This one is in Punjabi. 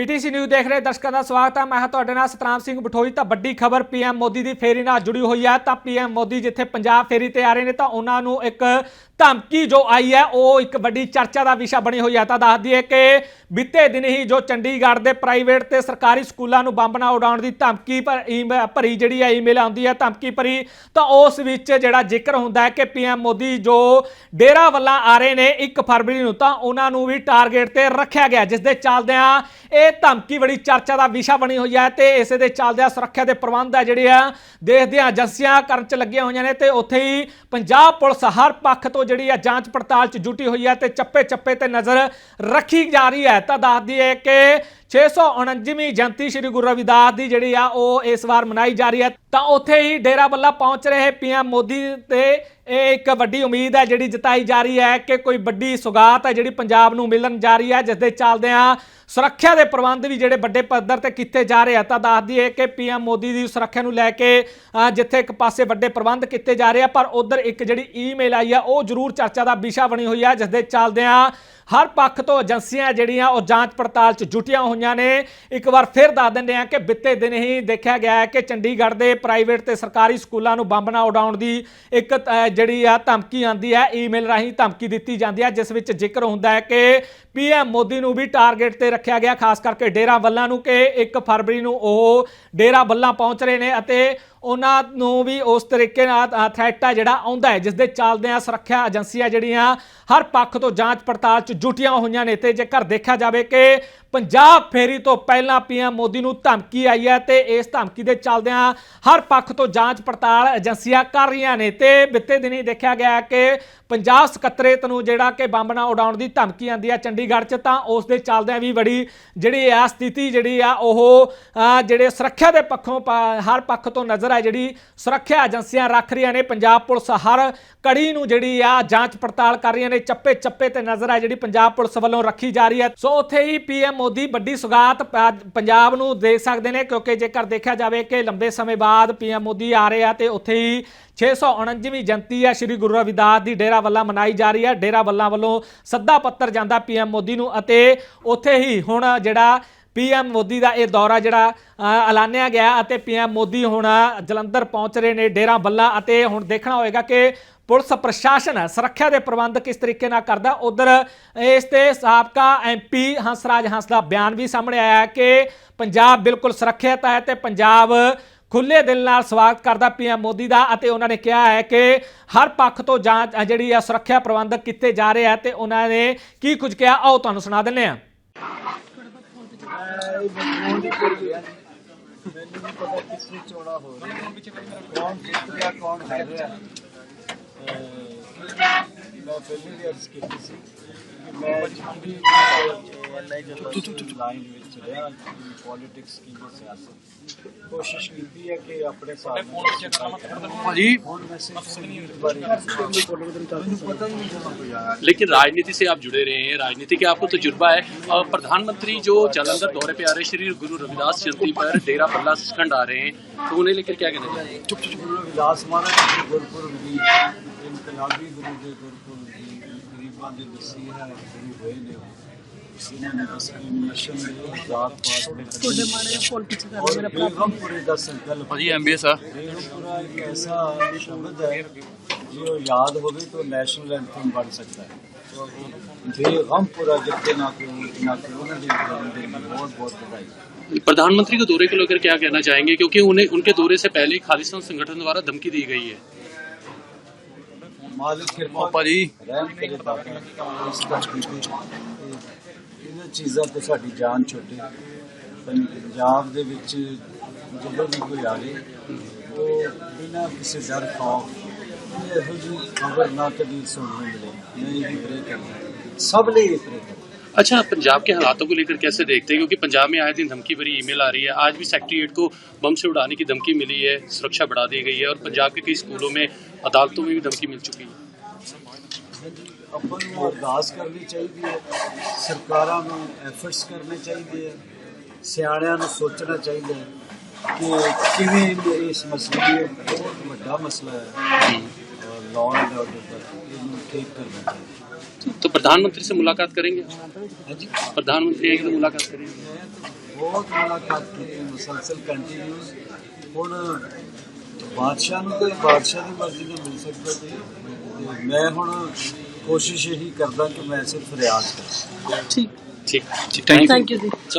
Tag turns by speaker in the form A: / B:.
A: ਪੀਟੀਸੀ ਨਿਊਜ਼ ਦੇਖ ਰਹੇ ਦਰਸ਼ਕਾਂ ਦਾ ਸਵਾਗਤ ਹੈ। ਮੈਂ ਹਾਂ ਤੁਹਾਡੇ ਨਾਲ ਸਤਨਾਮ ਸਿੰਘ ਬਠੋਈ ਤਾਂ ਵੱਡੀ ਖਬਰ ਪੀਐਮ ਮੋਦੀ ਦੀ ਫੇਰੀ ਨਾਲ ਜੁੜੀ ਹੋਈ ਹੈ। ਤਾਂ ਪੀਐਮ ਮੋਦੀ ਜਿੱਥੇ ਪੰਜਾਬ ਫੇਰੀ ਤੇ ਆ ਰਹੇ ਨੇ ਤਾਂ ਉਹਨਾਂ ਨੂੰ ਇੱਕ ਧਮਕੀ ਜੋ ਆਈ ਹੈ, ਉਹ ਇੱਕ ਵੱਡੀ ਚਰਚਾ ਦਾ ਵਿਸ਼ਾ ਬਣੀ ਹੋਈ ਹੈ। ਤਾਂ ਦੱਸ ਦਈਏ ਕਿ ਬੀਤੇ ਦਿਨ ਹੀ ਜੋ ਚੰਡੀਗੜ੍ਹ ਦੇ ਪ੍ਰਾਈਵੇਟ ਤੇ ਸਰਕਾਰੀ ਸਕੂਲਾਂ ਨੂੰ ਬੰਬ ਨਾ ਉਡਾਉਣ ਦੀ ਧਮਕੀ ਪਰ ਈਮੇ- ਭਰੀ ਜਿਹੜੀ ਹੈ, ਈਮੇਲ ਆਉਂਦੀ ਹੈ, ਧਮਕੀ ਭਰੀ, ਤਾਂ ਉਸ ਵਿੱਚ ਜਿਹੜਾ ਜ਼ਿਕਰ ਹੁੰਦਾ ਹੈ ਕਿ ਪੀਐਮ ਮੋਦੀ ਜੋ ਡੇਰਾ ਵੱਲਾਂ ਆ ਰਹੇ ਨੇ 1 ਫਰਵਰੀ ਨੂੰ, ਤਾਂ ਉਹਨਾਂ ਨੂੰ ਵੀ ਟਾਰਗੇਟ ਤੇ ਰੱਖਿਆ ਗਿਆ, ਜਿਸ ਦੇ ਚੱਲਦਿਆਂ ਇਹ ਧਮਕੀ ਬੜੀ ਚਰਚਾ ਦਾ ਵਿਸ਼ਾ ਬਣੀ ਹੋਈ ਹੈ ਤੇ ਇਸੇ ਦੇ ਚੱਲਦਿਆਂ ਸੁਰੱਖਿਆ ਦੇ ਪ੍ਰਬੰਧ ਹੈ ਜਿਹੜੇ ਆ, ਦੇਸ਼ ਦੀਆਂ ਏਜੰਸੀਆਂ ਕਰਨ ਚ ਲੱਗੀਆਂ ਹੋਈਆਂ ਨੇ ਤੇ ਉੱਥੇ ਹੀ ਪੰਜਾਬ ਪੁਲਿਸ ਹਰ ਪੱਖ ਤੋਂ ਜਿਹੜੀ ਆ ਜਾਂਚ ਪੜਤਾਲ ਚ ਜੁਟੀ ਹੋਈ ਹੈ ਤੇ ਚੱਪੇ ਚੱਪੇ ਤੇ ਨਜ਼ਰ ਰੱਖੀ ਜਾ ਰਹੀ ਹੈ। ਤਾਂ ਦੱਸਦੀ ਹੈ ਕਿ 649ਵੀਂ ਜਯੰਤੀ ਸ੍ਰੀ ਗੁਰੂ ਰਵਿਦਾਸ ਦੀ ਜਿਹੜੀ ਆ ਉਹ ਇਸ ਵਾਰ ਮਨਾਈ ਜਾ ਰਹੀ ਹੈ। ਤਾਂ ਉੱਥੇ ਹੀ ਡੇਰਾ ਬੱਲਾ ਪਹੁੰਚ ਰਹੇ ਪੀਐਮ ਮੋਦੀ ਤੇ ਇਹ ਇੱਕ ਵੱਡੀ ਉਮੀਦ ਹੈ ਜਿਹੜੀ ਜਤਾਈ ਜਾ ਰਹੀ ਹੈ ਕਿ ਕੋਈ ਵੱਡੀ ਸੁਗਾਤ ਹੈ ਜਿਹੜੀ ਪੰਜਾਬ ਨੂੰ ਮਿਲਣ ਜਾ ਰਹੀ ਹੈ, ਜਿਸ ਦੇ ਚੱਲਦਿਆਂ ਸੁਰੱਖਿਆ ਦੇ ਪ੍ਰਬੰਧ ਵੀ ਜਿਹੜੇ ਵੱਡੇ ਪੱਧਰ ਤੇ ਕੀਤੇ ਜਾ ਰਹੇ ਆ। ਤਾਂ ਦੱਸਦੀ ਹੈ ਕਿ ਪੀਐਮ ਮੋਦੀ ਦੀ ਸੁਰੱਖਿਆ ਨੂੰ ਲੈ ਕੇ ਜਿੱਥੇ ਇੱਕ ਪਾਸੇ ਵੱਡੇ ਪ੍ਰਬੰਧ ਕੀਤੇ ਜਾ ਰਹੇ ਆ, ਪਰ ਉਧਰ ਇੱਕ ਜਿਹੜੀ ਈਮੇਲ ਆਈ ਆ, ਉਹ ਜ਼ਰੂਰ ਚਰਚਾ ਦਾ ਵਿਸ਼ਾ ਬਣੀ ਹੋਈ ਆ, ਜਿਸ ਦੇ ਚੱਲਦਿਆਂ ਹਰ ਪੱਖ ਤੋਂ ਏਜੰਸੀਆਂ ਜਿਹੜੀਆਂ ਉਹ ਜਾਂਚ ਪੜਤਾਲ 'ਚ ਜੁਟੀਆਂ ਹੋਈਆਂ ਨੇ। ਇੱਕ ਵਾਰ ਫਿਰ ਦੱਸ ਦਿੰਦੇ ਆ ਕਿ ਬਿੱਤੇ ਦਿਨ ਹੀ ਦੇਖਿਆ ਗਿਆ ਹੈ ਕਿ ਚੰਡੀਗੜ੍ਹ ਦੇ ਪ੍ਰਾਈਵੇਟ ਤੇ ਸਰਕਾਰੀ ਸਕੂਲਾਂ ਨੂੰ ਬੰਬ ਨਾ ਉਡਾਉਣ ਦੀ ਇੱਕ ਜਿਹੜੀ ਆ ਧਮਕੀ ਆਂਦੀ ਹੈ, ਈਮੇਲ ਰਾਹੀਂ ਧਮਕੀ ਦਿੱਤੀ ਜਾਂਦੀ ਹੈ, ਜਿਸ ਵਿੱਚ ਜ਼ਿਕਰ ਹੁੰਦਾ ਹੈ ਕਿ ਪੀਐਮ ਮੋਦੀ ਨੂੰ ਵੀ ਟਾਰਗੇਟ ਤੇ ਰੱਖਿਆ ਗਿਆ, ਖਾਸ ਕਰਕੇ ਡੇਰਾ ਬੱਲਾ ਨੂੰ ਕਿ 1 ਫਰਵਰੀ ਨੂੰ ਉਹ ਡੇਰਾ ਬੱਲਾ ਪਹੁੰਚ ਰਹੇ ਨੇ ਅਤੇ ਉਹਨਾਂ ਨੂੰ ਵੀ ਉਸ ਤਰੀਕੇ ਨਾਲ ਥ੍ਰੈਟ ਆ ਜਿਹੜਾ ਆਉਂਦਾ ਹੈ ਜਿਸ ਦੇ ਚੱਲਦਿਆਂ ਸੁਰੱਖਿਆ ਏਜੰਸੀਆਂ ਜਿਹੜੀਆਂ ਹਰ ਪੱਖ ਤੋਂ ਜਾਂਚ ਪੜਤਾਲ 'ਚ ਜੁਟੀਆਂ ਹੋਈਆਂ ਨੇ। ਤੇ ਜੇਕਰ ਦੇਖਿਆ ਜਾਵੇ ਕਿ ਪੰਜਾਬ ਫੇਰੀ ਤੋਂ ਪਹਿਲਾਂ ਪੀਐਮ ਮੋਦੀ ਨੂੰ ਧਮਕੀ ਆਈ ਹੈ ਤੇ ਇਸ ਧਮਕੀ ਦੇ ਚੱਲਦਿਆਂ ਹਰ ਪੱਖ ਤੋਂ ਜਾਂਚ ਪੜਤਾਲ ਏਜੰਸੀਆਂ ਕਰ ਰਹੀਆਂ ਨੇ ਤੇ ਬਿੱਤੇ ਦਿਨੀ ਦੇਖਿਆ ਗਿਆ ਕਿ ਪੰਜਾਬ ਸਕੱਤਰੇਤ ਨੂੰ ਜਿਹੜਾ ਕਿ ਬੰਬ ਨਾਲ ਉਡਾਉਣ ਦੀ ਧਮਕੀ ਆਂਦੀ ਹੈ ਚੰਡੀਗੜ੍ਹ 'ਚ, ਤਾਂ ਉਸ ਦੇ ਚੱਲਦਿਆਂ ਵੀ ਬੜੀ ਜਿਹੜੀ ਆ ਸਥਿਤੀ ਜਿਹੜੀ ਆ, ਉਹ ਜਿਹੜੇ ਸੁਰੱਖਿਆ ਦੇ ਪੱਖੋਂ ਪ- ਹਰ ਪੱਖ ਤੋਂ ਨਜ਼ਰ ਆ ਜਿਹੜੀ ਸੁਰੱਖਿਆ ਏਜੰਸੀਆਂ ਰੱਖ ਰਹੀਆਂ ਨੇ। ਪੰਜਾਬ ਪੁਲਿਸ ਹਰ ਕੜੀ ਨੂੰ ਜਿਹੜੀ ਆ ਜਾਂਚ ਪੜਤਾਲ ਕਰ ਰਹੀਆਂ ਨੇ। ਚੱਪੇ ਚੱਪੇ ਤੇ ਨਜ਼ਰ ਆ ਜਿਹੜੀ ਪੰਜਾਬ ਪੁਲਿਸ ਵੱਲੋਂ ਰੱਖੀ ਜਾ ਰਹੀ ਹੈ। ਸੋ ਉੱਥੇ ਹੀ ਪੀਐਮ ਮੋਦੀ ਵੱਡੀ ਸੁਗਾਤ ਪੰਜਾਬ ਨੂੰ ਦੇ ਸਕਦੇ ਨੇ, ਕਿਉਂਕਿ ਜੇਕਰ ਦੇਖਿਆ ਜਾਵੇ ਕਿ ਲੰਬੇ ਸਮੇਂ ਬਾਅਦ ਪੀਐਮ ਮੋਦੀ ਆ ਰਹੇ ਆ ਤੇ ਉੱਥੇ ਹੀ 649ਵੀਂ ਜਯੰਤੀ ਹੈ ਸ੍ਰੀ ਗੁਰੂ ਰਵਿਦਾਸ ਦੀ ਡੇਰਾ ਵੱਲਾ ਮਨਾਈ ਜਾ ਰਹੀ ਹੈ ਡੇਰਾ ਵੱਲਾ ਵੱਲੋਂ ਸੱਦਾ ਪੱਤਰ ਜਾਂਦਾ ਪੀਐਮ ਮੋਦੀ ਨੂੰ ਅਤੇ ਉੱਥੇ ਹੀ ਹੁਣ ਜਿਹੜਾ ਪੀਐਮ ਮੋਦੀ ਦਾ ਇਹ ਦੌਰਾ ਜਿਹੜਾ ਐਲਾਨਿਆ ਗਿਆ ਅਤੇ ਪੀਐਮ ਮੋਦੀ ਹੁਣ ਜਲੰਧਰ ਪਹੁੰਚ ਰਹੇ ਨੇ ਡੇਰਾ ਬੱਲਾ ਅਤੇ ਹੁਣ ਦੇਖਣਾ ਹੋਏਗਾ ਕਿ ਪੁਲਿਸ ਪ੍ਰਸ਼ਾਸਨ ਸੁਰੱਖਿਆ ਦੇ ਪ੍ਰਬੰਧ ਕਿਸ ਤਰੀਕੇ ਨਾਲ ਕਰਦਾ? ਉਧਰ ਇਸ ਤੇ ਸਾਬਕਾ ਐਮਪੀ ਹੰਸਰਾਜ ਹੰਸ ਦਾ ਬਿਆਨ ਵੀ ਸਾਹਮਣੇ ਆਇਆ ਕਿ ਪੰਜਾਬ ਬਿਲਕੁਲ ਸੁਰੱਖਿਅਤ ਹੈ ਤੇ ਪੰਜਾਬ ਖੁੱਲੇ ਦਿਲ ਨਾਲ ਸਵਾਗਤ ਕਰਦਾ ਪੀਐਮ ਮੋਦੀ ਦਾ ਅਤੇ ਉਹਨਾਂ ਨੇ ਕਿਹਾ ਹੈ ਕਿ ਹਰ ਪੱਖ ਤੋਂ ਜਾਂਚ ਜਿਹੜੀ ਆ, ਸੁਰੱਖਿਆ ਪ੍ਰਬੰਧ ਕੀਤੇ ਜਾ ਰਹੇ ਆ ਤੇ ਉਹਨਾਂ ਨੇ ਕੀ ਕੁਝ ਕਿਹਾ? ਆਓ ਤੁਹਾਨੂੰ ਸੁਣਾ ਦਿੰਦੇ ਹਾਂ।
B: ਮੈਨੂੰ ਪਤਾ ਕਿਸ ਵਿੱਚ ਚੋਣਾ ਹੋ ਰਿਹਾ ਕੌਣ ਜਿੱਤ ਰਿਹਾ ਕੌਣ ਹਾਰ ਰਿਹਾ। मैं familiar skit से कि मैं भी
C: लाइन
B: विच रहा पॉलिटिक्स की सियासत कोशिश की है कि अपने साथ जी।
C: लेकिन राजनीति से आप जुड़े रहे हैं राजनीति के आपको तजुर्बा है। प्रधानमंत्री जो जलंधर दौरे पे आ रहे श्री गुरु रविदास जयंती पर डेरा पल्ला सचखंड आ रहे हैं तो उन्हें लेकर क्या कहना चाहिए?
B: रविदास माना गुरुपुर ਵਿਲਾਸ ਮਹਾਰਾਜ ਦੇ ਗੁਰਪੁਰਬ ਦੀ ਇਨਕਲਾਬੀ ਗੁਰੂ ਦੇ ਗੁਰਪੁਰਬ ਦੀ ਗਰੀਬਾਂ ਦੀ ਨਸੀਹਤ ਜਿਹੜੀ ਹੋਏ ਨੇ ਉਹ। ਇਹਨਾਂ ਨੇ ਡਿਸਕ੍ਰਿਮੀਨੇਸ਼ਨ ਦੇ ਜਾਤ ਪਾਤ ਦੇ ਤੁਹਾਡੇ ਮਾੜੇ ਫੁੱਲ ਪਿੱਛੇ ਕਰ ਮੇਰਾ ਬੇਗਮਪੁਰੇ ਦਾ ਸੰਕਲਪ
C: भाजी एमबीए सर
B: ਬੇਗਮਪੁਰਾ ਇੱਕ ਐਸਾ ਸ਼ਬਦ ਹੈ ਜੋ ਯਾਦ ਹੋਵੇ ਤਾਂ ਨੈਸ਼ਨਲ ਐਂਥਮ ਬਣ ਸਕਦਾ ਹੈ ਬੇਗਮਪੁਰਾ ਜਿੱਤੇ ਨਾ ਕੋਈ ਨਾ ਕੋਈ ਉਹਨਾਂ ਦੇ ਜਨਮ ਦਿਨ ਦੀ ਬਹੁਤ ਬਹੁਤ ਵਧਾਈ
C: प्रधानमंत्री के दौरे को लेकर क्या कहना चाहेंगे क्योंकि उन्हें उनके दौरे से पहले ही खालिस्तान संगठन द्वारा धमकी दी गई है
B: ਮਾਲਿਕ ਕਿਰਪਾ
C: ਭਾਜੀ।
B: ਰਹਿਮ ਕਰੇ ਦਾਤਾ ਇਸ ਦਾ ਇਹਨਾਂ ਚੀਜ਼ਾਂ ਤੇ ਸਾਡੀ ਜਾਨ ਛੁੱਟੇ ਪੰ- ਪੰਜਾਬ ਦੇ ਵਿੱਚ ਜਦੋਂ ਵੀ ਕੋਈ ਆਵੇ ਉਹ ਬਿਨਾਂ ਕਿਸੇ ਡਰ ਖੌਫ ਇਹੋ ਜਿਹੀ ਖਬਰ ਨਾ ਕਦੀ ਸੁਣਨ ਨੂੰ ਮਿਲੇ ਮੈਂ ਇਹ ਪ੍ਰੇ ਕਰਦਾ ਸਭ ਲਈ ਇਹ ਪ੍ਰੇ ਕਰਦਾ
C: अच्छा पंजाब के हालातों को लेकर कैसे देखते हैं क्योंकि पंजाब में आए दिन धमकी भरी ईमेल आ रही है आज भी सेक्रेटरीट को बम से उड़ाने की धमकी मिली है सुरक्षा बढ़ा दी गई है और पंजाब के कई स्कूलों में अदालतों में भी धमकी मिल चुकी है
B: ਆਪਾਂ ਨੂੰ ਅਰਦਾਸ ਕਰਨੀ ਚਾਹੀਦੀ ਹੈ ਸਰਕਾਰਾਂ ਨੂੰ ਐਫਰਟਸ ਕਰਨੇ ਚਾਹੀਦੇ ਹੈ ਸਿਆਣਿਆਂ ਨੂੰ ਸੋਚਣਾ ਚਾਹੀਦਾ ਹੈ ਕਿ ਕਿਵੇਂ ਇਹ- ਇਸ ਮਸਲੇ ਨੂੰ ਬਹੁਤ ਵੱਡਾ ਮਸਲਾ ਹੈ ਲਾਅ ਐਂਡ ਆਰਡਰ ਦਾ ਇਹਨੂੰ ਠੀਕ ਕਰਨਾ ਚਾਹੀਦਾ
C: तो प्रधानमंत्री से मुलाकात करेंगे
B: ਹਾਂਜੀ
C: प्रधानमंत्री आएंगे तो मुलाकात करेंगे
B: ਬਹੁਤ ਮੁਲਾਕਾਤ ਕੀਤੀ ਮੁਸਲਸਲ ਕੰਟੀਨਿਊਸ ਹੁਣ ਬਾਦਸ਼ਾਹ ਨੂੰ ਕੋਈ ਬਾਦਸ਼ਾਹ ਦੀ ਮਰਜ਼ੀ ਨਾਲ ਮਿਲ ਸਕਦਾ ਜੀ ਤੇ ਮੈਂ ਹੁਣ ਕੋਸ਼ਿਸ਼ ਇਹੀ ਕਰਦਾ ਕਿ ਮੈਂ ਸਿਰਫ ਰਿਆਜ਼ ਕਰਾਂ
D: ਠੀਕ
C: ठीक
D: ਥੈਂਕ ਯੂ ਜੀ